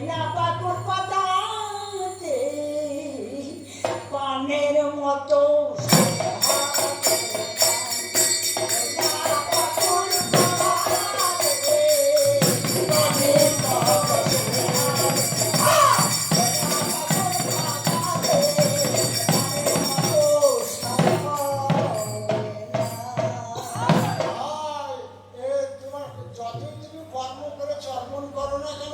না পাগল পাতাতে পানের মতো কর্ম করে চর্মন করো না কেন?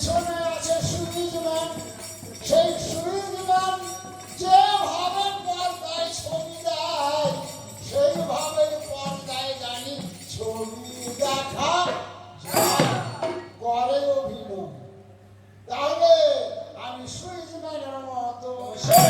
পিছনে আছে সেই পর্দায় ছবি দেয় সেইভাবে পর্দায় জানি ছবি দেখা করে অভিনয়। তাহলে আমি সুরজ মতো সেই